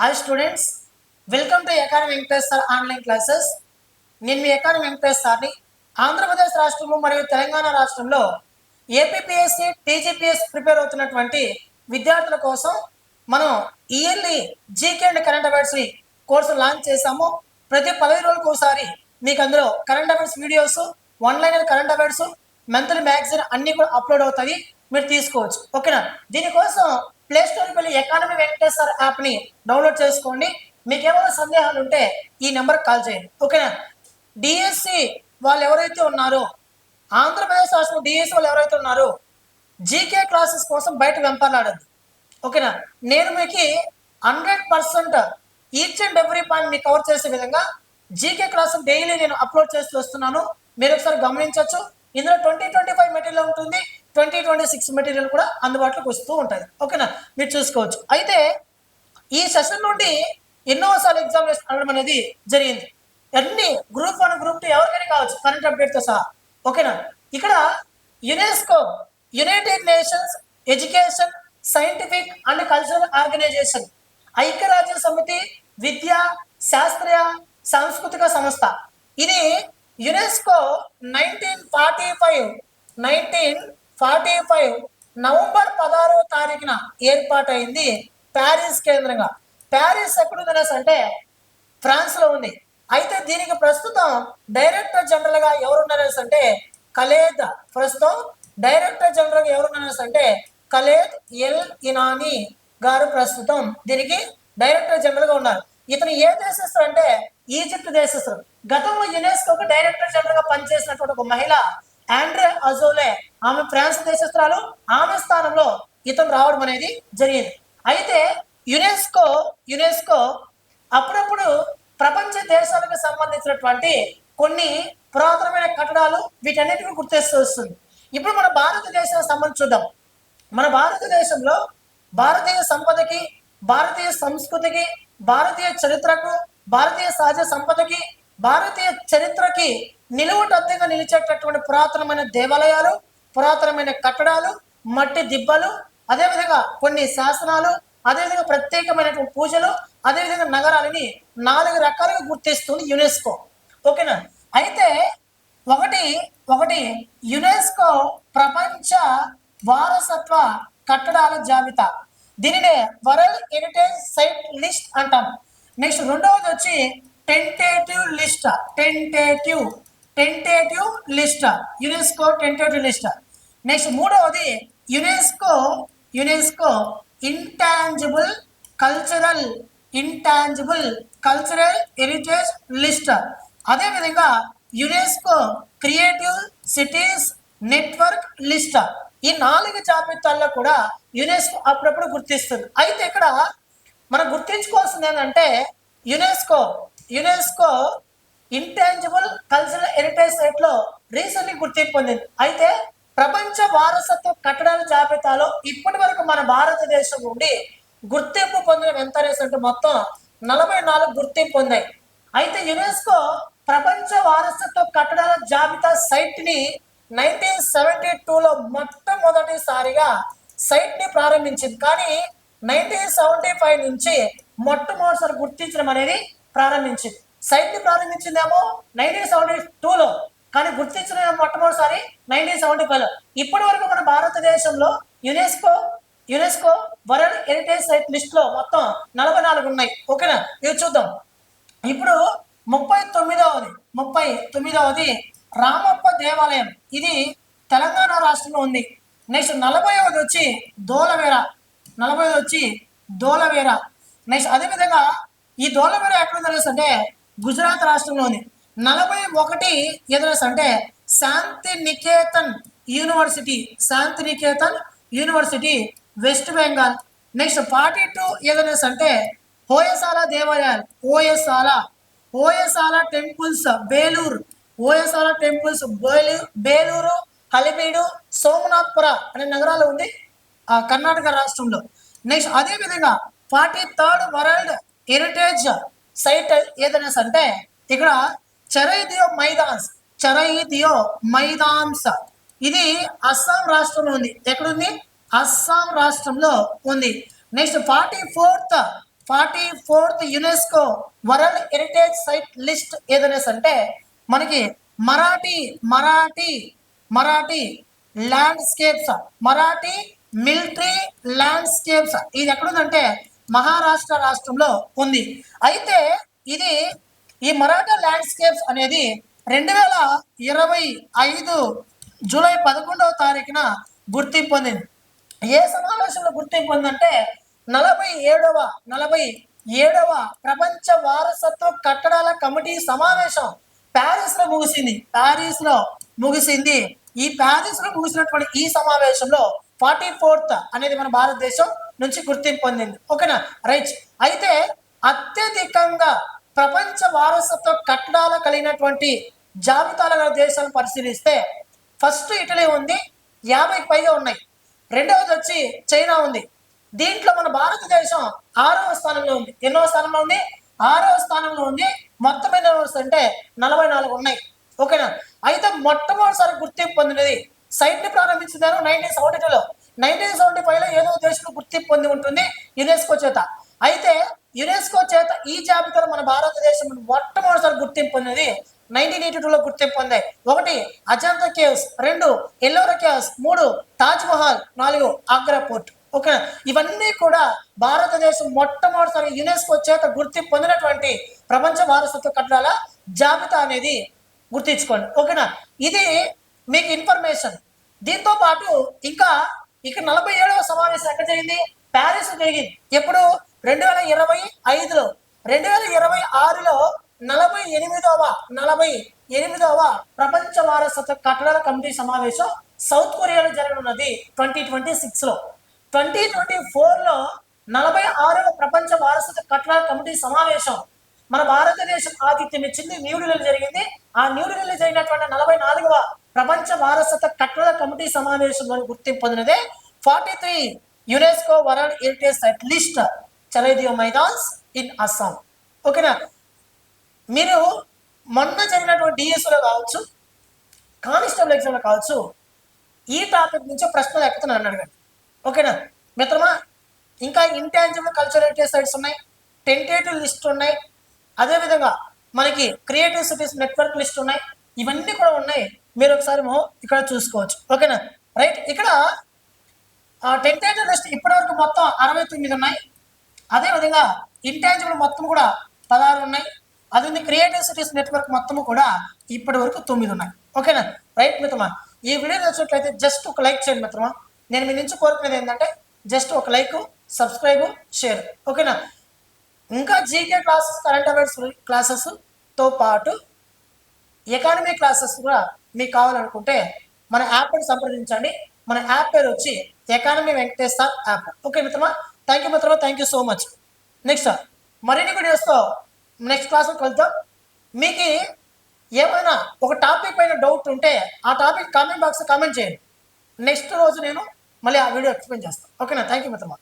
Hi students welcome to academy Venkatesh sir online classes నేను మీ academy Venkatesh సార్ని. ఆంధ్రప్రదేశ్ రాష్ట్రము మరియు తెలంగాణ రాష్ట్రంలో ఏపీపీఎస్సి టీజీపీఎస్ ప్రిపేర్ అవుతున్నటువంటి విద్యార్థుల కోసం మనం yearly GK and current affairs course launch చేశాము. ప్రతి పదవి రోజులకు ఒకసారి మీకు అందులో current affairs videos one liner current affairs monthly magazine అన్ని కూడా అప్లోడ్ అవుతాయి. మీరు తీసుకోవచ్చు. ఓకేనా? దీనికోసం ప్లే స్టోర్కి వెళ్ళి ఎకానమీ వెంకటేశ్వర యాప్ని డౌన్లోడ్ చేసుకోండి. మీకు ఏమైనా సందేహాలు ఉంటే ఈ నెంబర్కి కాల్ చేయండి ఓకేనా డిఎస్సి వాళ్ళు ఎవరైతే ఉన్నారో ఆంధ్రప్రదేశ్ రాష్ట్రం డిఎస్సి వాళ్ళు ఎవరైతే ఉన్నారో జీకే క్లాసెస్ కోసం బయట వెంపర్లాడద్దు. ఓకేనా నేను మీకు hundred percent each and every point మీకు కవర్ చేసే విధంగా జీకే క్లాస్ డైలీ నేను అప్లోడ్ చేస్తూ వస్తున్నాను. మీరు ఒకసారి గమనించవచ్చు ఇందులో ట్వంటీ ట్వంటీ ఫైవ్ మెటీరియల్ ఉంటుంది. ట్వంటీ ట్వంటీ సిక్స్ మెటీరియల్ కూడా అందుబాటులోకి వస్తూ ఉంటుంది. ఓకేనా? మీరు చూసుకోవచ్చు. అయితే ఈ సెషన్ నుండి ఎన్నోసార్లు ఎగ్జామినేషన్ అడగడం అనేది జరిగింది. అన్ని గ్రూప్ వన్ గ్రూప్ టూ ఎవరికైనా కావచ్చు కరెంట్ అప్డేట్తో సహా. ఓకేనా? ఇక్కడ UNESCO United Nations Education Scientific and Cultural Organization ఐక్యరాజ్య సమితి విద్య శాస్త్రీయ సాంస్కృతిక సంస్థ. ఇది UNESCO nineteen forty five nineteen forty five November పదహారో తారీఖున ఏర్పాటైంది ప్యారిస్ కేంద్రంగా. ప్యారిస్ ఎక్కడుందనేసి అంటే ఫ్రాన్స్లో ఉంది. అయితే దీనికి ప్రస్తుతం డైరెక్టర్ జనరల్గా ఎవరున్నారు అంటే కలేద్ ప్రస్తుతం డైరెక్టర్ జనరల్గా ఎవరున్నారు అంటే కలేద్ ఎల్ ఇనానీ గారు ప్రస్తుతం దీనికి డైరెక్టర్ జనరల్గా ఉన్నారు. ఇతను ఏ దేశస్థుడు అంటే ఈజిప్ట్ దేశస్థుడు. గతంలో యునెస్కోకు డైరెక్టర్ జనరల్గా పనిచేసినటువంటి ఒక మహిళ ఆండ్రే అజోలే. ఆమె ఫ్రాన్స్ దేశస్తురాలు ఆమె స్థానంలో ఇతను రావడం అనేది జరిగింది. అయితే యునెస్కో యునెస్కో అప్పుడప్పుడు ప్రపంచ దేశాలకు సంబంధించినటువంటి కొన్ని పురాతనమైన కట్టడాలు వీటన్నిటిని గుర్తిస్తూ వస్తుంది ఇప్పుడు మన భారతదేశం సంబంధించి చూద్దాం. మన భారతదేశంలో భారతీయ సంపదకి భారతీయ సంస్కృతికి భారతీయ చరిత్రకు భారతీయ సహజ సంపదకి భారతీయ చరిత్రకి నిలువుటద్దుగా నిలిచేటటువంటి పురాతనమైన దేవాలయాలు పురాతనమైన కట్టడాలు మట్టి దిబ్బలు అదేవిధంగా కొన్ని శాసనాలు అదేవిధంగా ప్రత్యేకమైనటువంటి పూజలు అదేవిధంగా నగరాలని నాలుగు రకాలుగా గుర్తిస్తుంది యునెస్కో. ఓకేనా? అయితే ఒకటి ఒకటి యునెస్కో ప్రపంచ వారసత్వ కట్టడాల జాబితా. దీనినే వరల్డ్ హెరిటేజ్ సైట్ లిస్ట్ అంటాం. నెక్స్ట్ రెండవది వచ్చి tentative list tentative tentative list UNESCO tentative list next మూడవది UNESCO UNESCO intangible cultural intangible cultural heritage list అదేవిధంగా UNESCO creative cities network list ఈ నాలుగు జాబితాల్లో కూడా యునెస్కో అప్పుడప్పుడు గుర్తిస్తుంది. అయితే ఇక్కడ మనం గుర్తించుకోవాల్సింది ఏంటంటే UNESCO UNESCO intangible cultural heritage సైట్లో రీసెంట్లీ గుర్తింపు పొందింది. అయితే ప్రపంచ వారసత్వ కట్టడాల జాబితాలో ఇప్పటి వరకు మన భారతదేశం నుండి గుర్తింపు పొందిన ఎంత అంటే మొత్తం నలభై నాలుగు గుర్తింపు పొందాయి. అయితే యునెస్కో ప్రపంచ వారసత్వ కట్టడాల జాబితా సైట్ని నైన్టీన్ సెవెంటీ టూలో మొట్టమొదటిసారిగా సైట్ని ప్రారంభించింది. కానీ నైన్టీన్ సెవెంటీ ఫైవ్ నుంచి మొట్టమొదటిసారి గుర్తించడం అనేది ప్రారంభించింది. సైట్ని ప్రారంభించిందేమో నైన్టీన్ సెవెంటీ టూలో కానీ గుర్తించిన మొట్టమొదటిసారి నైన్టీన్ సెవెంటీ ఫైవ్లో ఇప్పటి వరకు మన భారతదేశంలో UNESCO UNESCO world heritage site లిస్ట్లో మొత్తం నలభై నాలుగు ఉన్నాయి. ఓకేనా? ఇవి చూద్దాం. ఇప్పుడు ముప్పై తొమ్మిదవది ముప్పై తొమ్మిదవది రామప్ప దేవాలయం. ఇది తెలంగాణ రాష్ట్రంలో ఉంది. నెక్స్ట్ నలభైవది వచ్చి దోలవేర. నలభైది వచ్చి దోలవేర. నెక్స్ట్ అదేవిధంగా ఈ దోలవేర ఎక్కడ తెలుసు అంటే గుజరాత్ రాష్ట్రంలోని నలభై ఒకటి ఎదురస్ అంటే Shanti Niketan university Shanti Niketan university West Bengal next forty two ఎదురస్ అంటే హోయసాల దేవాలయాలు ఓఎస్ఆల ఓఎస్ఆల టెంపుల్స్ బేలూరు ఓఎస్ఆల టెంపుల్స్ బేలూరు బేలూరు హలిపీడు సోమనాథ్పుర అనే నగరాలు ఉంది ఆ కర్ణాటక రాష్ట్రంలో. నెక్స్ట్ అదే విధంగా forty third world heritage site ఏదనేసి అంటే ఇక్కడ చరైదియో మైదాన్స్ చరైదియో మైదాన్స్ ఇది అస్సాం రాష్ట్రంలో ఉంది. ఎక్కడుంది? అస్సాం రాష్ట్రంలో ఉంది. Next forty fourth forty fourth UNESCO world heritage site list ఏదనేసి అంటే మనకి Marathi Marathi Marathi landscapes Marathi military landscapes. ఇది ఎక్కడుందంటే మహారాష్ట్ర రాష్ట్రంలో ఉంది. అయితే ఇది ఈ మరాఠా ల్యాండ్స్కేప్స్ అనేది రెండు వేల ఇరవై ఐదు జూలై పదకొండవ తారీఖున గుర్తింపు పొందింది ఏ సమావేశంలో గుర్తింపు పొందంటే నలభై ఏడవ నలభై ఏడవ ప్రపంచ వారసత్వ కట్టడాల కమిటీ సమావేశం ప్యారిస్లో ముగిసింది. ప్యారిస్లో ముగిసింది. ఈ ప్యారిస్లో ముగిసినటువంటి ఈ సమావేశంలో ఫార్టీ ఫోర్త్ అనేది మన భారతదేశం నుంచి గుర్తింపు పొందింది. ఓకేనా? రైట్. అయితే అత్యధికంగా ప్రపంచ వారసత్వ కట్టడాలు కలిగినటువంటి జాబితాల గల దేశాలను పరిశీలిస్తే ఫస్ట్ ఇటలీ ఉంది యాభైకి పైగా ఉన్నాయి. రెండవది వచ్చి చైనా ఉంది. దీంట్లో మన భారతదేశం ఆరవ స్థానంలో ఉంది. ఎన్నో స్థానంలో ఉంది? ఆరవ స్థానంలో ఉంది. మొత్తం ఎన్ని అంటే నలభై నాలుగు ఉన్నాయి. ఓకేనా? అయితే మొట్టమొదటిసారి గుర్తింపు పొందినది సైట్ని ప్రారంభించిందారు నైన్టీన్ సెవెంటీలో నైన్టీన్ సెవెంటీ ఫైవ్లో ఏదో దేశంలో గుర్తింపు పొంది ఉంటుంది యునెస్కో చేత. అయితే యునెస్కో చేత ఈ జాబితాలో మన భారతదేశం మొట్టమొదటిసారి గుర్తింపు పొందినది నైన్టీన్ ఎయిటీ టూలో గుర్తింపు పొందాయి. ఒకటి అజంతా కేవ్స్. రెండు ఎల్లోరా కేవ్స్. మూడు తాజ్ మహల్. నాలుగు ఆగ్రా పోర్ట్. ఓకే ఇవన్నీ కూడా భారతదేశం మొట్టమొదటిసారి యునెస్కో చేత గుర్తింపు పొందినటువంటి ప్రపంచ వారసత్వ కట్టడాల జాబితా అనేది గుర్తించుకోండి. ఓకేనా? ఇది మీకు ఇన్ఫర్మేషన్. దీంతో పాటు ఇంకా ఇక్కడ నలభై ఏడవ సమావేశం ఎక్కడ జరిగింది? ప్యారిస్ జరిగింది. ఎప్పుడు? రెండు వేల ఇరవై ఐదులో. రెండు వేల ఇరవై ఆరులో నలభై ఎనిమిదవ నలభై ఎనిమిదవ ప్రపంచ వారసత్వ కట్టడాల కమిటీ సమావేశం సౌత్ కొరియాలో జరగనున్నది ట్వంటీ ట్వంటీ సిక్స్లో ట్వంటీ ట్వంటీ ఫోర్లో నలభై ఆరవ ప్రపంచ వారసత్వ కట్టడాల కమిటీ సమావేశం మన భారతదేశం ఆతిథ్యం ఇచ్చింది న్యూఢిల్లీలో జరిగింది. ఆ న్యూఢిల్లీలో జరిగినటువంటి నలభై నాలుగవ ప్రపంచ వారసత్వ కట్టడాల కమిటీ సమావేశంలో గుర్తింపు పొందినదే forty three UNESCO world heritage site list Charaideo maidans in Assam. ఓకేనా? మీరు మొన్న జరిగినటువంటి డిఎస్లో కావచ్చు కానిస్టేబుల్ ఎగ్జామ్లో కావచ్చు ఈ టాపిక్ నుంచి ప్రశ్నలు ఎక్కుతున్నాను నన్ను అడగండి. ఓకేనా? మిత్రమా ఇంకా ఇంటాంజిబుల్ కల్చరల్ హెరిటేజ్ సైట్స్ ఉన్నాయి టెంటేటివ్ లిస్ట్ ఉన్నాయి అదేవిధంగా మనకి క్రియేటివ్ సిటీస్ నెట్వర్క్ లిస్ట్ ఉన్నాయి ఇవన్నీ కూడా ఉన్నాయి. మీరు ఒకసారి ఇక్కడ చూసుకోవచ్చు. ఓకేనా? రైట్? ఇక్కడ టెంటేటివ్ లిస్ట్ ఇప్పటివరకు మొత్తం అరవై తొమ్మిది ఉన్నాయి. అదేవిధంగా ఇంటాంజిబుల్ మొత్తం కూడా పదహారు ఉన్నాయి. అది క్రియేటివ్ సిటీస్ నెట్వర్క్ మొత్తం కూడా ఇప్పటి వరకు తొమ్మిది ఉన్నాయి. ఓకేనా? రైట్ మిత్రమా? ఈ వీడియో నచ్చినట్లయితే జస్ట్ ఒక లైక్ చేయండి మిత్రమా. నేను మీ నుంచి కోరుకునేది ఏంటంటే జస్ట్ ఒక లైక్ సబ్స్క్రైబ్ షేర్ ఓకేనా? ఇంకా జీకే క్లాసెస్ కరెంట్ అఫైర్స్ క్లాసెస్తో పాటు ఎకానమీ క్లాసెస్ కూడా మీకు కావాలనుకుంటే మన యాప్ని సంప్రదించండి. మన యాప్ పేరు వచ్చి ఎకానమీ వెంకటేశ్వర్ యాప్. ఓకే మిత్రమా? థ్యాంక్ యూ మిత్రమా thank you so much next sir మరిన్ని వీడియోస్తో నెక్స్ట్ క్లాస్లో కలుద్దాం. మీకు ఏమైనా ఒక టాపిక్ పైన డౌట్ ఉంటే ఆ టాపిక్ కామెంట్ బాక్స్ కామెంట్ చేయండి. నెక్స్ట్ రోజు నేను మళ్ళీ ఆ వీడియో ఎక్స్ప్లెయిన్ చేస్తాను. ఓకేనా థ్యాంక్ యూ మిత్రమా.